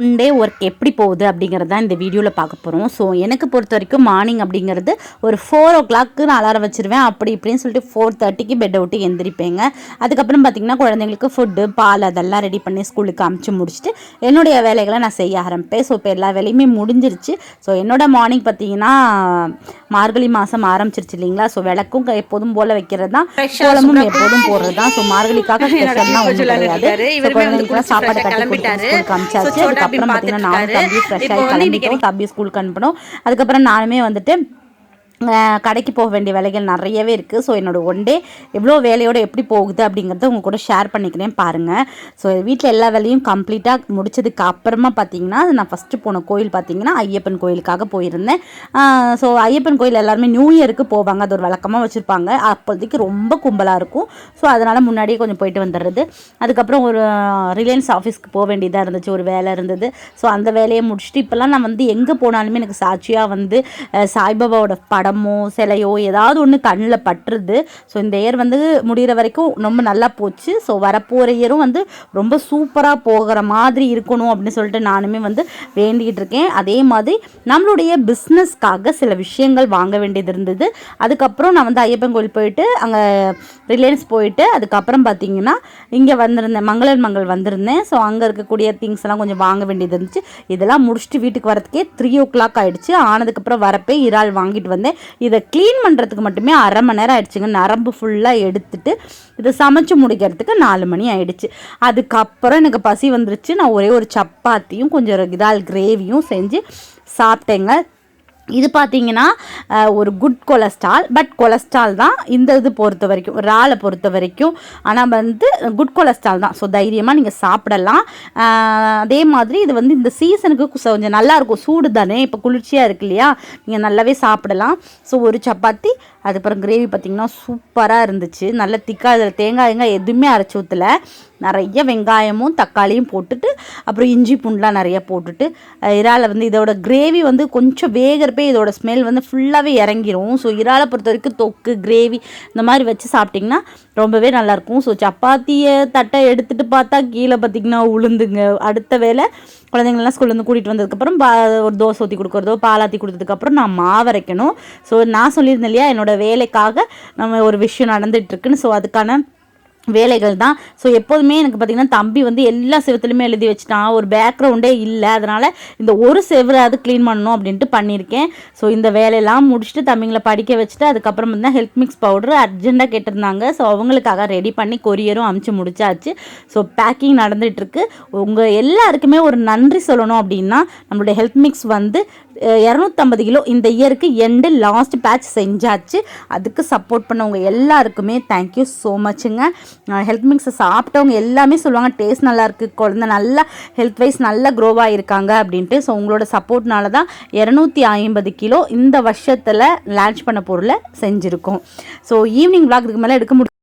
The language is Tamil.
ஒன் டே ஒர்க் எப்படி போகுது அப்படிங்கிறது தான் இந்த வீடியோவில் பார்க்க போகிறோம் ஸோ எனக்கு பொறுத்த வரைக்கும் மார்னிங் அப்படிங்கிறது ஒரு ஃபோர் ஓ கிளாக்கு நான் அலாரம் வச்சிருவேன். அப்படி இப்படின்னு சொல்லிட்டு ஃபோர் தேர்ட்டிக்கு பெட்டை விட்டு எந்திரிப்பேங்க. அதுக்கப்புறம் பார்த்திங்கன்னா குழந்தைங்களுக்கு ஃபுட்டு பால் அதெல்லாம் ரெடி பண்ணி ஸ்கூலுக்கு அமுச்சு முடிச்சுட்டு என்னுடைய வேலைகளை நான் செய்ய ஆரம்பிப்பேன். ஸோ இப்போ எல்லா வேலையுமே முடிஞ்சிருச்சு. ஸோ என்னோட மார்னிங் பார்த்தீங்கன்னா மார்கழி மாதம் ஆரம்பிச்சிருச்சு இல்லைங்களா? ஸோ விளக்கும் எப்போதும் போல் வைக்கிறது தான் கோலமும் எப்போதும் போடுறது தான் ஸோ மார்கழிக்காக ஸ்பெஷல்லாம் ஒன்றும் கிடையாது. சாப்பாடு கட்டி கொடுத்து ஸ்கூலுக்கு அமிச்சாச்சு. அதுக்கப்புறம் பார்த்தீங்கன்னா நானும் தம்பி ஃப்ரெஷ் ஆகி கிளம்பிட்டோம். தம்பி ஸ்கூலுக்கு அனுப்பணும். அதுக்கப்புறம் நானுமே வந்துட்டு கடைக்கு போக வேண்டிய வேலைகள் நிறையவே இருக்குது ஸோ என்னோடய ஒன் டே எவ்வளோ வேலையோட எப்படி போகுது அப்படிங்கிறத உங்கள் கூட ஷேர் பண்ணிக்கிறேன் பாருங்கள் ஸோ வீட்டில் எல்லா வேலையும் கம்ப்ளீட்டாக முடிச்சதுக்கு அப்புறமா பார்த்தீங்கன்னா நான் ஃபஸ்ட்டு போன கோயில் பார்த்தீங்கன்னா ஐயப்பன் கோயிலுக்காக போயிருந்தேன். ஸோ ஐயப்பன் கோயில் எல்லாருமே நியூ இயருக்கு போவாங்க. அது ஒரு வழக்கமாக வச்சுருப்பாங்க. அப்போதைக்கு ரொம்ப கும்பலாக இருக்கும். ஸோ அதனால் முன்னாடியே கொஞ்சம் போயிட்டு வந்துடுறது அதுக்கப்புறம் ஒரு ரிலையன்ஸ் ஆஃபீஸ்க்கு போக வேண்டியதாக இருந்துச்சு. ஒரு வேலை இருந்தது. ஸோ அந்த வேலையை முடிச்சுட்டு இப்போல்லாம் நான் வந்து எங்கே போனாலுமே எனக்கு சாட்சியாக வந்து சாய்பாபாவோட படம் சிலையோ ஏதாவது ஒன்று கண்ணில் பட்டுருது. ஸோ இந்த இயர் வந்து முடிகிற வரைக்கும் ரொம்ப நல்லா போச்சு. ஸோ வரப்போகிற இயரும் வந்து ரொம்ப சூப்பராக போகிற மாதிரி இருக்கணும் அப்படின்னு சொல்லிட்டு நானுமே வந்து வேண்டிகிட்டு இருக்கேன். அதே மாதிரி நம்மளுடைய பிஸ்னஸ்க்காக சில விஷயங்கள் வாங்க வேண்டியது இருந்தது. அதுக்கப்புறம் நான் வந்து ஐயப்பன் கோயில் போயிட்டு அங்கே ரிலையன்ஸ் போயிட்டு அதுக்கப்புறம் பார்த்தீங்கன்னா இங்கே வந்திருந்தேன். மங்களன் மங்கள் வந்திருந்தேன். ஸோ அங்கே இருக்கக்கூடிய திங்ஸ் எல்லாம் கொஞ்சம் வாங்க வேண்டியது இருந்துச்சு. இதெல்லாம் முடிச்சுட்டு வீட்டுக்கு வரதுக்கே த்ரீ ஓ கிளாக் ஆயிடுச்சு. ஆனதுக்கப்புறம் வரப்பே இறால் வாங்கிட்டு வந்தேன். இதை க்ளீன் பண்ணுறதுக்கு மட்டுமே அரை மணி நேரம் ஆயிடுச்சுங்க. நரம்பு ஃபுல்லாக எடுத்துட்டு இதை சமைச்சு முடிக்கிறதுக்கு நாலு மணி ஆயிடுச்சு. அதுக்கப்புறம் எனக்கு பசி வந்துருச்சு. நான் ஒரே ஒரு சப்பாத்தியும் கொஞ்சம் இதால் கிரேவியும் செஞ்சு சாப்பிட்டேங்க. இது பார்த்தீங்கன்னா ஒரு குட் கொலஸ்ட்ரால் பட் கொலஸ்ட்ரால் தான் இந்த இது பொறுத்த வரைக்கும் இறாலை பொறுத்த வரைக்கும். ஆனால் வந்து குட் கொலஸ்ட்ரால் தான். ஸோ தைரியமாக நீங்கள் சாப்பிடலாம். அதே மாதிரி இது வந்து இந்த சீசனுக்கு கொஞ்சம் நல்லாயிருக்கும் சூடு தானே இப்போ குளிர்ச்சியாக இருக்கு இல்லையா? நீங்கள் நல்லாவே சாப்பிடலாம். ஸோ ஒரு சப்பாத்தி அதுக்கப்புறம் கிரேவி பார்த்தீங்கன்னா சூப்பராக இருந்துச்சு. நல்ல திக்காக அதில் தேங்காய் வெங்காயம் எதுவுமே அரைச்சி ஊற்றல நிறைய வெங்காயமும் தக்காளியும் போட்டுட்டு அப்புறம் இஞ்சி பூண்டுலாம் நிறைய போட்டுட்டு இறாலை வந்து இதோட கிரேவி வந்து கொஞ்சம் வேகிறப்பே இதோட ஸ்மெல் வந்து ஃபுல்லாகவே இறங்கிரும். ஸோ இறாலை பொறுத்த வரைக்கும் தொக்கு கிரேவி இந்த மாதிரி வச்சு சாப்பிட்டிங்கன்னா ரொம்பவே நல்லாயிருக்கும். ஸோ சப்பாத்தியை தட்டை எடுத்துகிட்டு பார்த்தா கீழே பார்த்தீங்கன்னா உளுந்துங்க. அடுத்த வேலை குழந்தைங்கள்லாம் ஸ்கூல்லேருந்து கூட்டிகிட்டு வந்ததுக்கப்புறம் பா ஒரு தோசை ஊற்றி கொடுக்குறதோ பாலாத்தி கொடுத்ததுக்கப்புறம் நான் மாவரைக்கணும் ஸோ நான் சொல்லியிருந்தேன் இல்லையா என்னோட வேலைக்காக நம்ம ஒரு விஷயம் நடந்துட்டு இருக்குன்னு ஸோ அதுக்கான வேலைகள் தான். ஸோ எப்போதுமே எனக்கு பார்த்திங்கன்னா தம்பி வந்து எல்லா செவத்துலையுமே எழுதி வச்சுட்டான். ஒரு பேக்ரவுண்டே இல்லை. அதனால் இந்த ஒரு செவராது க்ளீன் பண்ணணும் அப்படின்ட்டு பண்ணியிருக்கேன். ஸோ இந்த வேலையெல்லாம் முடிச்சுட்டு தம்பிங்களை படிக்க வச்சுட்டு அதுக்கப்புறம் வந்து ஹெல்த் மிக்ஸ் பவுடர் அர்ஜென்ட்டாக கேட்டிருந்தாங்க. ஸோ அவங்களுக்காக ரெடி பண்ணி கொரியரும் அமுச்சு முடிச்சாச்சு. ஸோ பேக்கிங் நடந்துகிட்ருக்கு உங்கள் எல்லாருக்குமே ஒரு நன்றி சொல்லணும் அப்படின்னா நம்மளுடைய ஹெல்த் மிக்ஸ் வந்து இரநூத்தம்பது கிலோ இந்த இயருக்கு எண்டு லாஸ்ட் பேட்ச் செஞ்சாச்சு. அதுக்கு சப்போர்ட் பண்ணவங்க எல்லாருக்குமே தேங்க்யூ ஸோ மச்சுங்க ஹெல்த் மிக்ஸை சாப்பிட்டவங்க எல்லாமே சொல்லுவாங்க டேஸ்ட் நல்லா இருக்கு குழந்தை நல்லா ஹெல்த் வைஸ் நல்லா க்ரோவாக இருக்காங்க அப்படின்ட்டு. ஸோ உங்களோட சப்போர்ட்னால தான் இரநூத்தி ஐம்பது கிலோ இந்த வருஷத்தில் லான்ச் பண்ண பொருளை செஞ்சுருக்கோம். ஸோ ஈவினிங் விளாக் இதுக்கு மேலே எடுக்க முடியும்